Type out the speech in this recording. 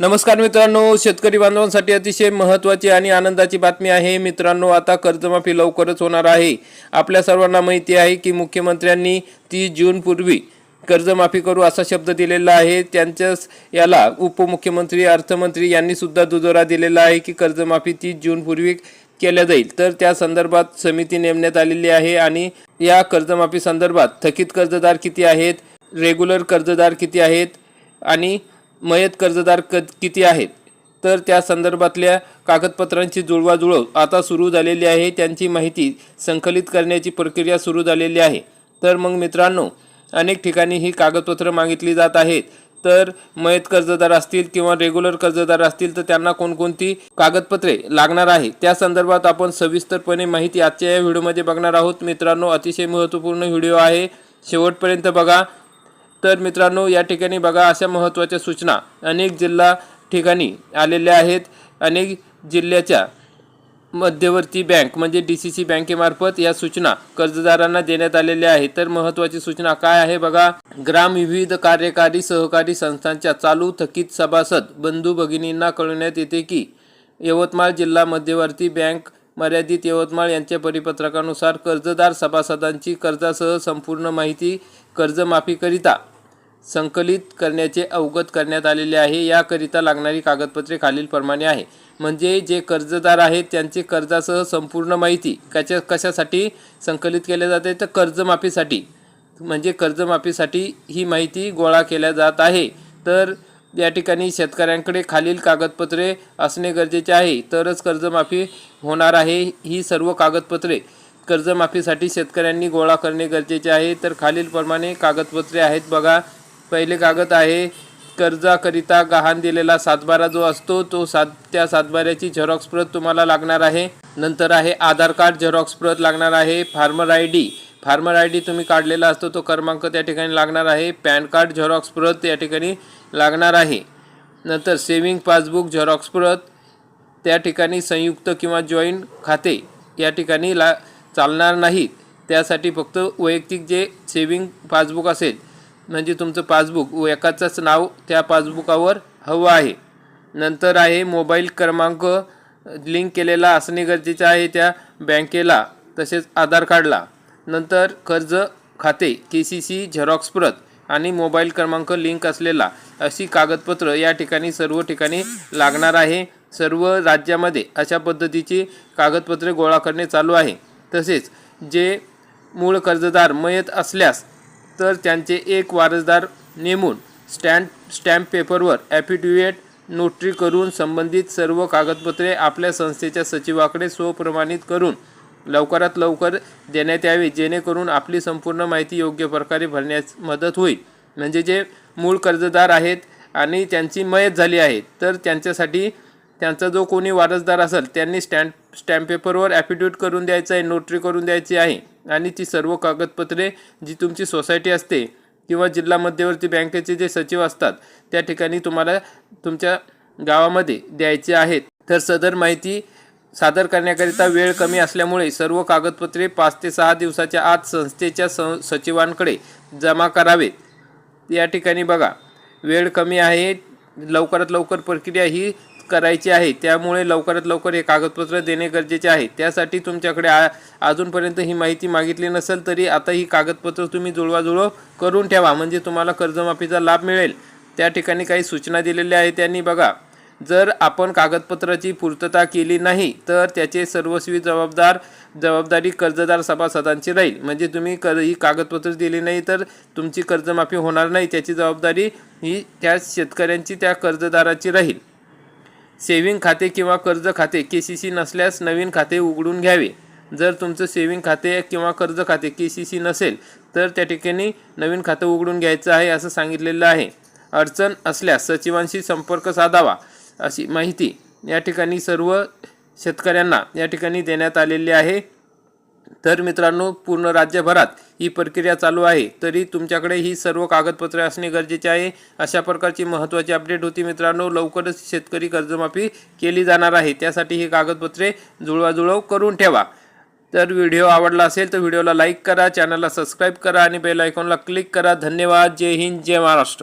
नमस्कार मित्रांनो शेतकरी बांधवांसाठी अतिशय महत्त्वाची आणि आनंदाची बातमी आहे. मित्रांनो आता कर्जमाफी लवकरच होणार आहे. आपल्या सर्वांना माहिती आहे की मुख्यमंत्र्यांनी तीस जूनपूर्वी कर्जमाफी करू असा शब्द दिलेला आहे. त्यांच्याच याला उपमुख्यमंत्री अर्थमंत्री यांनी सुद्धा दुजोरा दिलेला आहे की कर्जमाफी तीस जूनपूर्वी केल्या जाईल. तर त्या संदर्भात समिती नेमण्यात आलेली आहे आणि या कर्जमाफी संदर्भात थकीत कर्जदार किती आहेत? रेग्युलर कर्जदार किती आहेत? आणि मयत कर्जदार क किती आहेत? तर त्या संदर्भातल्या कागदपत्रांची जुळवाजुळव आता सुरू झालेली आहे. त्यांची माहिती संकलित करण्याची प्रक्रिया सुरू झालेली आहे. तर मग मित्रांनो अनेक ठिकाणी ही कागदपत्रं मागितली जात आहेत. तर मयत कर्जदार असतील किंवा रेग्युलर कर्जदार असतील तर त्यांना कोणकोणती कागदपत्रे लागणार आहे त्या संदर्भात आपण सविस्तरपणे माहिती आजच्या या व्हिडिओमध्ये बघणार आहोत. मित्रांनो अतिशय महत्त्वपूर्ण व्हिडिओ आहे. शेवटपर्यंत बघा. तर मित्रांनो या ठिकाणी बघा अशा महत्त्वाच्या सूचना अनेक जिल्हा ठिकाणी आलेल्या आहेत. अनेक जिल्ह्याच्या मध्यवर्ती बँक म्हणजे डी सी सी बँकेमार्फत या सूचना कर्जदारांना देण्यात आलेल्या आहेत. तर महत्त्वाची सूचना काय आहे बघा? ग्राम विविध कार्यकारी सहकारी संस्थांच्या चालू थकीत सभासद बंधू भगिनींना कळवण्यात येते की यवतमाळ जिल्हा मध्यवर्ती बँक मर्यादित यवतमाळ यांच्या परिपत्रकानुसार कर्जदार सभासदांची कर्जासह संपूर्ण माहिती कर्जमाफीकरिता संकलित करण्याचे अवगत करण्यात आलेले आहे. याकरिता लागणारी कागदपत्रे खालीलप्रमाणे आहे. म्हणजे जे कर्जदार आहेत त्यांचे कर्जासह संपूर्ण माहिती कशा कशासाठी संकलित केले जाते? तर कर्जमाफीसाठी. म्हणजे कर्जमाफीसाठी ही माहिती गोळा केल्या जात आहे. तर या ठिकाणी शेतकऱ्यांकडे खालील कागदपत्रे असणे गरजेचे आहे. तरच कर्जमाफी होणार आहे. ही सर्व कागदपत्रे कर्जमाफीसाठी शेतकऱ्यांनी गोळा करणे गरजेचे आहे. तर खालीलप्रमाणे कागदपत्रे आहेत बघा. पहिले कागद आहे. कर्जाकरिता गहाण दिलेला सातबारा जो असतो तो सात त्या सातबाऱ्याची झेरॉक्स प्रत तुम्हाला लागणार आहे. नंतर आहे आधार कार्ड झेरॉक्स प्रत लागणार आहे. Farmer I D farmer I D तुम्ही काढलेला असतो तो क्रमांक त्या ठिकाणी लागणार आहे. पॅन कार्ड झेरॉक्स प्रत या ठिकाणी लागणार आहे. नंतर सेविंग पासबुक झेरॉक्स प्रत त्या ठिकाणी संयुक्त किंवा जॉईंट खाते या ठिकाणी ला चालणार नाहीत. त्यासाठी फक्त वैयक्तिक जे सेविंग पासबुक असेल म्हणजे तुमचं पासबुक व एकाचंच नाव त्या पासबुकावर हवं आहे. नंतर आहे मोबाईल क्रमांक लिंक केलेला असणे गरजेचं आहे त्या बँकेला तसेच आधार कार्डला. नंतर कर्ज खाते के सी सी झेरॉक्स प्रत आणि मोबाईल क्रमांक लिंक असलेला अशी कागदपत्र या ठिकाणी सर्व ठिकाणी लागणार आहे. सर्व राज्यामध्ये अशा पद्धतीची कागदपत्रे गोळा करणे चालू आहे. तसेच जे मूळ कर्जदार मयत असल्यास तर त्यांचे एक वारसदार नेमून स्टॅम्प स्टॅम्प पेपरवर ॲफिडेविट नोटरी करून संबंधित सर्व कागदपत्रे आपल्या संस्थेच्या सचिवाकडे स्वप्रमाणित करून लवकरात लवकर देण्यात यावे जेणेकरून आपली संपूर्ण माहिती योग्य प्रकारे भरण्यास मदत होईल. म्हणजे जे मूळ कर्जदार आहेत आणि त्यांची मयत झाली आहे तर त्यांच्यासाठी त्यांचा जो कोणी वारसदार असेल त्यांनी स्टॅम्प स्टॅम्प पेपरवर ॲफिडेविट करून द्यायचं आहे नोटरी करून द्यायची आहे. आणि ती सर्व कागदपत्रे जी तुमची सोसायटी असते किंवा जिल्हा मध्यवर्ती बँकेचे जे सचिव असतात त्या ठिकाणी तुम्हाला तुमच्या गावामध्ये द्यायचे आहेत. तर सदर माहिती सादर करण्याकरिता वेळ कमी असल्यामुळे सर्व कागदपत्रे पाच ते सहा दिवसाच्या आत संस्थेच्या स सचिवांकडे जमा करावेत या ठिकाणी बघा वेळ कमी आहे लवकरात लवकर प्रक्रिया ही करायची आहे. त्यामुळे लवकरात लवकर हे कागदपत्र देणे गरजेचे आहे. त्यासाठी तुमच्याकडे आ अजूनपर्यंत ही माहिती मागितली नसेल तरी आता ही कागदपत्र तुम्ही जुळवाजुळव करून ठेवा. म्हणजे तुम्हाला कर्जमाफीचा लाभ मिळेल. त्या ठिकाणी काही सूचना दिलेल्या आहेत. त्यांनी बघा जर आपण कागदपत्राची पूर्तता केली नाही तर त्याचे सर्वस्वी जबाबदार जबाबदारी कर्जदार सभासदांची राहील. म्हणजे तुम्ही कर ही कागदपत्र दिली नाही तर तुमची कर्जमाफी होणार नाही. त्याची जबाबदारी ही त्या शेतकऱ्यांची त्या कर्जदाराची राहील. सेविंग खाते किंवा कर्ज खाते के सी सी नसल्यास नवीन खाते उघडून घ्यावे. जर तुमचं सेविंग खाते किंवा कर्ज खाते के सी सी नसेल तर त्या ठिकाणी नवीन खातं उघडून घ्यायचं आहे असं सांगितलेलं आहे. अडचण असल्यास सचिवांशी संपर्क साधावा अशी माहिती या ठिकाणी सर्व शेतकऱ्यांना या ठिकाणी देण्यात आलेली आहे. तर मित्रांनो पूर्ण राज्यभरात ही प्रक्रिया चालू आहे. तरी तुमच्याकडे ही सर्व कागदपत्रे असणे गरजेचे आहे. अशा प्रकारची महत्त्वाची अपडेट होती मित्रांनो लवकरच शेतकरी कर्जमाफी केली जाणार आहे. त्यासाठी ही कागदपत्रे जुळवाजुळव करून ठेवा. तर व्हिडिओ आवडला असेल तर व्हिडिओला लाईक करा चॅनलला सबस्क्राईब करा आणि बेल आयकॉनला क्लिक करा. धन्यवाद. जय हिंद जय महाराष्ट्र.